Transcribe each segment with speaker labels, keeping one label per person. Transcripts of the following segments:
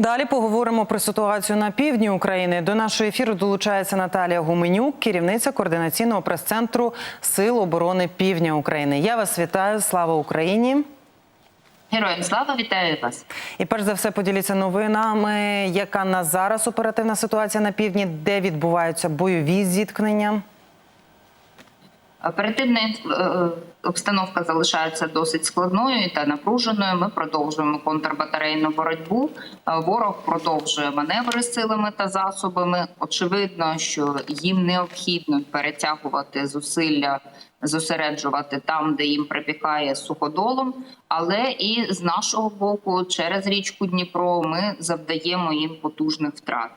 Speaker 1: Далі поговоримо про ситуацію на півдні України. До нашого ефіру долучається Наталія Гуменюк, керівниця координаційного прес-центру Сил оборони Півдня України. Я вас вітаю. Слава Україні!
Speaker 2: Героям слава вітаю вас.
Speaker 1: І перш за все поділіться новинами, яка на зараз оперативна ситуація на півдні, де відбуваються бойові зіткнення.
Speaker 2: Оперативна е, обстановка залишається досить складною та напруженою. Ми продовжуємо контрбатарейну боротьбу. Е, Ворог продовжує маневри силами та засобами. Очевидно, що їм необхідно перетягувати зусилля, зосереджувати там, де їм припікає суходолом. Але і з нашого боку, через річку Дніпро, ми завдаємо їм потужних втрат.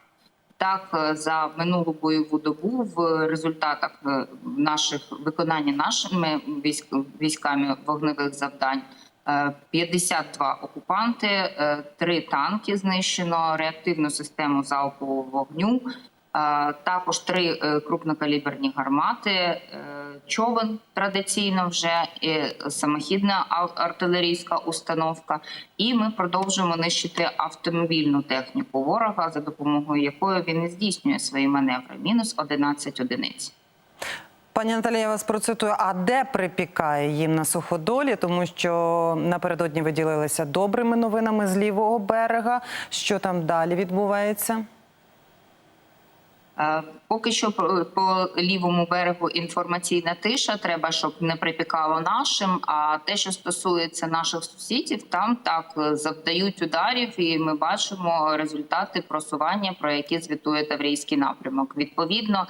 Speaker 2: Так, е, за минулу бойову добу в результатах е, наших виконання нашими військ, військами вогневих завдань е, 52 окупанти, 3 танки знищено, реактивну систему залпового вогню. Е, Також три е, крупнокаліберні гармати, е, човен традиційно вже самохідна артилерійська установка. І ми продовжуємо нищити автомобільну техніку ворога, за допомогою якої він і здійснює свої маневри. Мінус 11 одиниць.
Speaker 1: Пані Наталія, я вас процитую. А де припікає їм на суходолі? Тому що напередодні ви ділилися добрими новинами з лівого берега. Що там далі відбувається?
Speaker 2: Е, Поки що по- лівому берегу інформаційна тиша. Треба, щоб не припікало нашим. А те, що стосується наших сусідів, там так е, завдають ударів, і ми бачимо результати просування, про які звітує Таврійський напрямок. Відповідно,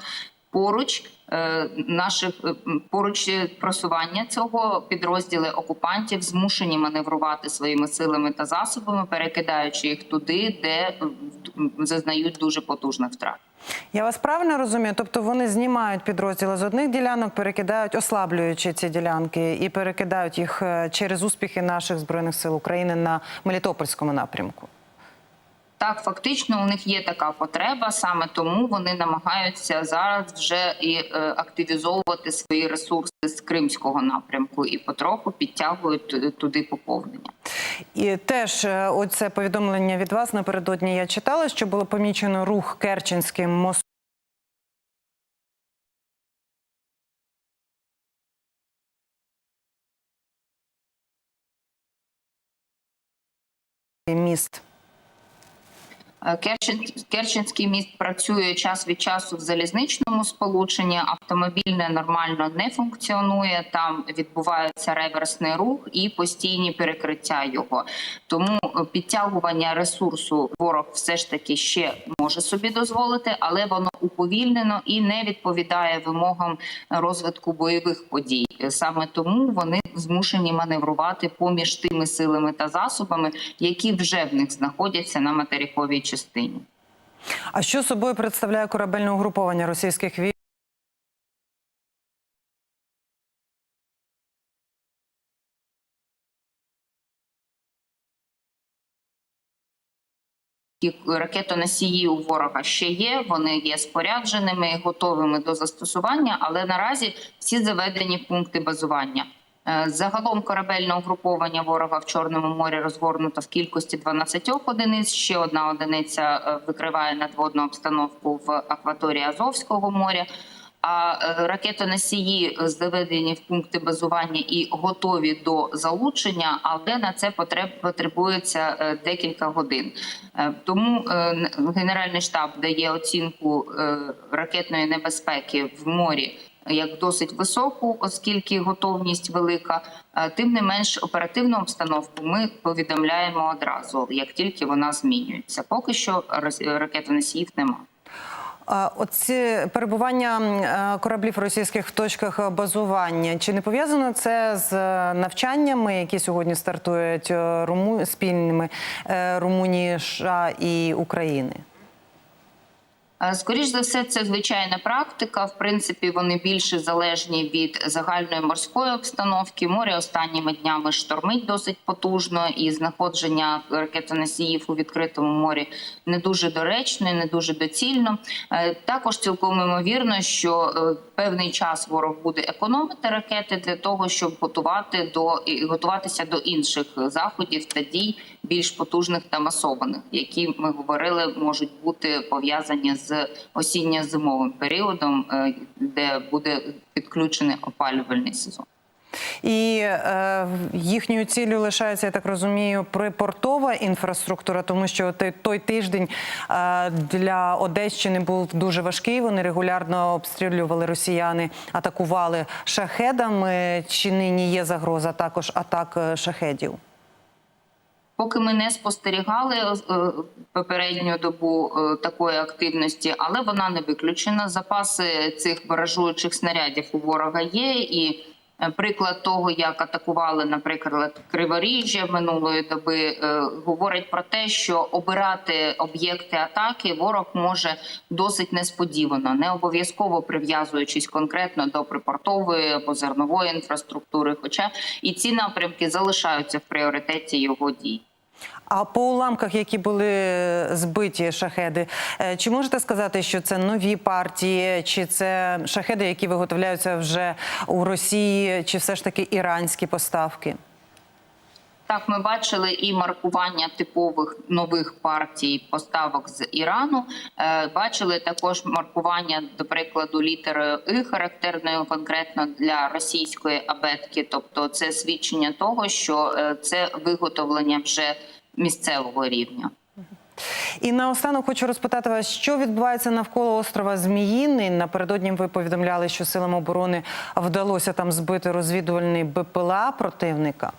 Speaker 2: поруч е, наших е, поруч просування цього підрозділи окупантів змушені маневрувати своїми силами та засобами, перекидаючи їх туди, де м, зазнають дуже потужних втрат.
Speaker 1: Я вас правильно розумію? Тобто вони знімають підрозділи з одних ділянок, перекидають, ослаблюючи ці ділянки, і перекидають їх е, через успіхи наших збройних сил України на Мелітопольському напрямку.
Speaker 2: Так, фактично у них є така потреба, саме тому вони намагаються зараз вже і е, активізовувати свої ресурси з кримського напрямку і потроху підтягують туди поповнення.
Speaker 1: І теж е, оце повідомлення від вас напередодні я читала, що було помічено рух Керченським мостом. Міст.
Speaker 2: Керчен- Керченський міст працює час від часу в залізничному сполученні. Автомобільне нормально не функціонує. Там відбувається реверсний рух і постійні перекриття його. Тому е, підтягування ресурсу ворог все ж таки ще може собі дозволити, але воно уповільнено і не відповідає вимогам розвитку бойових подій. Саме тому вони змушені маневрувати поміж тими силами та засобами, які вже в них знаходяться на материковій частині.
Speaker 1: А що собою представляє корабельне угруповання російських військ?
Speaker 2: І Ракетоносії у ворога ще є. Вони є спорядженими готовими до застосування, але наразі всі заведені пункти базування. Е, Загалом корабельне угруповання ворога в Чорному морі розгорнуто в кількості 12 одиниць. Ще одна одиниця е, викриває надводну обстановку в акваторії Азовського моря. А е, ракетоносії заведені в пункти базування і готові до залучення, але на це потреб потребується е, декілька годин. Е, Тому е, Генеральний штаб дає оцінку е, ракетної небезпеки в морі. Як досить високу, оскільки готовність велика, Е, тим не менш оперативну обстановку ми повідомляємо одразу, як тільки вона змінюється. Поки що ракетоносіїв немає.
Speaker 1: Оці перебування е, кораблів російських в точках базування чи не пов'язано це з е, навчаннями, які сьогодні стартують е, руму... спільними Румунії, США і України?
Speaker 2: Е, Скоріш за все, це звичайна практика. В принципі, вони більше залежні від загальної морської обстановки. Море останніми днями штормить досить потужно, і знаходження ракетоносіїв у відкритому морі не дуже доречно, не дуже доцільно. Е, Також цілком імовірно, що е, певний час ворог буде економити ракети для того, щоб готувати до готуватися до інших заходів та дій більш потужних та масованих, які ми говорили, можуть бути пов'язані з осінньо-зимовим періодом, е, де буде підключений опалювальний сезон.
Speaker 1: І е, їхньою ціллю лишається, я так розумію, припортова інфраструктура, тому що той, той тиждень е, для Одещини був дуже важкий. Вони регулярно обстрілювали росіяни, атакували шахедами. Чи нині є загроза також атак е, шахедів?
Speaker 2: Поки ми не спостерігали е, попередню добу е, такої активності, але вона не виключена. Запаси цих баражуючих снарядів у ворога є і. Е, Приклад того, як атакували, наприклад, Криворіжжя минулої доби, е, говорить про те, що обирати об'єкти атаки ворог може досить несподівано, не обов'язково прив'язуючись конкретно до припортової або зернової інфраструктури. Хоча і ці напрямки залишаються в пріоритеті його дій.
Speaker 1: А по уламках, які були збиті шахеди, е, чи можете сказати, що це нові партії, чи це шахеди, які виготовляються вже у Росії, чи все ж таки іранські поставки?
Speaker 2: Так, ми бачили і маркування типових нових партій поставок з Ірану. Е, Бачили також маркування, до прикладу, літерою І характерною конкретно для російської абетки. Тобто, це свідчення того, що е, це виготовлення вже місцевого рівня.
Speaker 1: І наостанок хочу розпитати вас, що відбувається навколо острова Зміїний. Напередодні ви повідомляли, що силам оборони вдалося там збити розвідувальний БПЛА противника.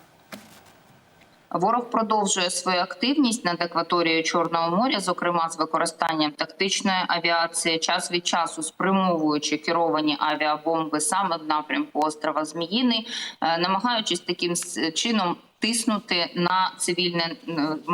Speaker 2: Ворог продовжує свою активність над акваторією Чорного моря, зокрема з використанням тактичної авіації, час від часу спрямовуючи керовані авіабомби саме в напрямку острова Зміїний, е, намагаючись таким чином тиснути на цивільне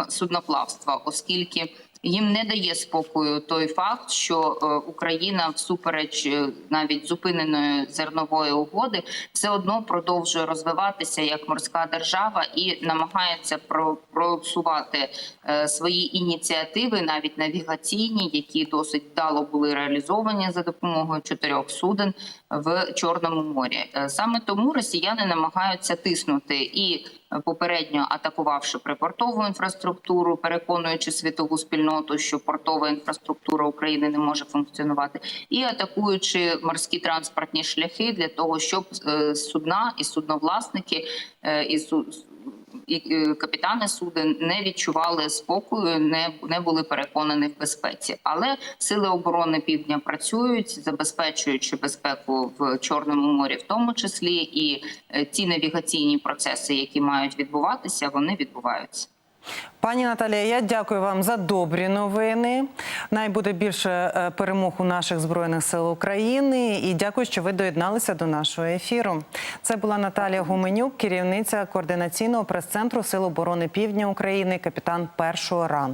Speaker 2: судноплавство, оскільки їм не дає спокою той факт, що е, Україна, всупереч е, навіть зупиненої зернової угоди, все одно продовжує розвиватися як морська держава і намагається про- просувати е, свої ініціативи, навіть навігаційні, які досить вдало були реалізовані за допомогою чотирьох суден в Чорному морі. Саме тому росіяни намагаються тиснути і попередньо атакувавши припортову інфраструктуру, переконуючи світову спільноту, що портова інфраструктура України не може функціонувати, і атакуючи морські транспортні шляхи для того, щоб е, судна і судновласники е, і і е, капітани суден не відчували спокою, не, не були переконані в безпеці. Але сили оборони півдня працюють, забезпечуючи безпеку в Чорному морі, в тому числі, і е, ті навігаційні процеси, які мають відбуватися, вони відбуваються.
Speaker 1: Пані Наталія, я дякую вам за добрі новини. Най буде більше е, перемог у наших збройних сил України. І дякую, що ви доєдналися до нашого ефіру. Це була Наталія Гуменюк, керівниця координаційного прес-центру Сил оборони Півдня України, капітан першого рангу.